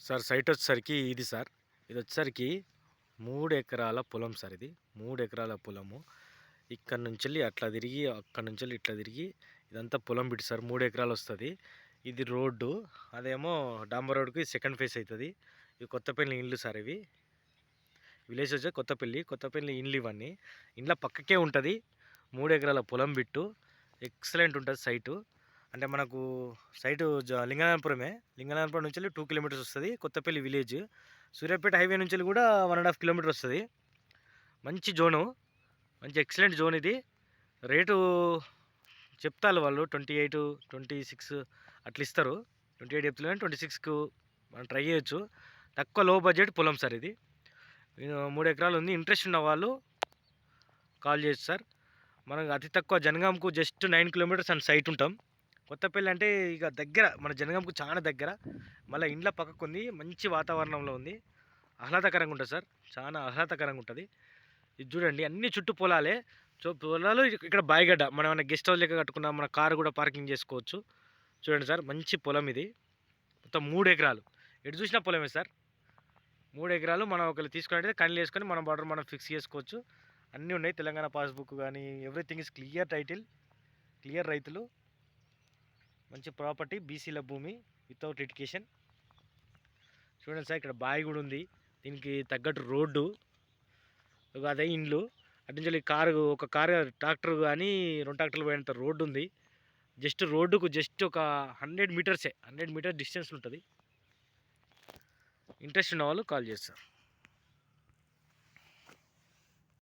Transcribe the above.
Sir site వచ్చేసరికి ఇది sir. ఇది వచ్చేసరికి మూడు ఎకరాల పొలం సార్ ఇది. మూడు ఎకరాల పొలము. ఇక్కడ నుంచి వెళ్ళి అట్లా తిరిగి అక్కడ నుంచి వెళ్ళి ఇట్లా తిరిగి ఇదంతా పొలం బిట్ సార్. మూడు ఎకరాలు వస్తుంది. ఇది రోడ్డు. అదేమో డాంబర్ రోడ్కి సెకండ్ ఫేస్ అవుతుంది ఇవి కొత్తపల్లి ఇండ్లు సార్ ఇవి. విలేజ్ వచ్చే కొత్తపల్లి. కొత్తపల్లి ఇండ్లు ఇవన్నీ. ఇండ్ల పక్కకే ఉంటుంది. మూడు ఎకరాల పొలం బిట్టు. ఎక్సలెంట్ ఉంటుంది సైటు. అంటే మనకు సైటు జ- లింగనాపురమే లింగనాపురం నుంచి వెళ్ళి టూ కిలోమీటర్స్ వస్తుంది. కొత్తపల్లి విలేజ్. సూర్యాపేట హైవే నుంచి వెళ్ళి కూడా వన్ అండ్ హాఫ్ కిలోమీటర్ వస్తుంది. మంచి జోను. మంచి ఎక్సలెంట్ జోన్ ఇది. రేటు చెప్తారు వాళ్ళు. ట్వంటీ ఎయిట్ ట్వంటీ సిక్స్ అట్లా ఇస్తారు. ట్వంటీ ఎయిట్ చెప్తున్నారు ట్వంటీ సిక్స్కు మనం ట్రై చేయొచ్చు. తక్కువ లో బడ్జెట్ పొలం సార్ ఇది. మూడు ఎకరాలు ఉంది. ఇంట్రెస్ట్ ఉన్న వాళ్ళు కాల్ చేయొచ్చు సార్. మనకు అతి తక్కువ జనగాంకు just nine kilometres and site ఉంటాం. కొత్తపల్లి అంటే ఇక దగ్గర మన జనగంకు చాలా దగ్గర. మళ్ళీ ఇండ్ల పక్కకు ఉంది మంచి వాతావరణంలో ఉంది. ఆహ్లాదకరంగా ఉంటుంది సార్. చాలా ఆహ్లాదకరంగా ఉంటుంది. ఇది చూడండి అన్ని చుట్టూ పొలాలే. సో పొలాలు ఇక్కడ బాయిగడ్డ. మనం ఏమైనా గెస్ట్ హౌస్ లెక్క కట్టుకున్నా మన కారు కూడా పార్కింగ్ చేసుకోవచ్చు. చూడండి సార్ మంచి పొలం ఇది. మొత్తం మూడు ఎకరాలు. ఎటు చూసినా పొలమే సార్. మూడు ఎకరాలు మనం ఒకళ్ళు తీసుకున్నట్టయితే కళ్ళు వేసుకొని మన బార్డర్ మనం ఫిక్స్ చేసుకోవచ్చు. అన్నీ ఉన్నాయి. తెలంగాణ పాస్బుక్ కానీ everything is clear title. Clear రైతులు. మంచి ప్రాపర్టీ బీసీల భూమి వితౌట్ లిటికేషన్ చూడండి సార్ ఇక్కడ బావి కూడా ఉంది. దీనికి తగ్గట్టు రోడ్డు అదే ఇండ్లు. అటు నుంచి వెళ్ళి కారు ఒక కారు ట్రాక్టర్ కానీ రెండు ట్రాక్టర్లు పోయినంత రోడ్డు ఉంది. జస్ట్ రోడ్డుకు జస్ట్ ఒక హండ్రెడ్ మీటర్సే హండ్రెడ్ మీటర్ డిస్టెన్స్ ఉంటుంది. ఇంట్రెస్ట్ ఉన్న వాళ్ళు కాల్ చేస్తారు.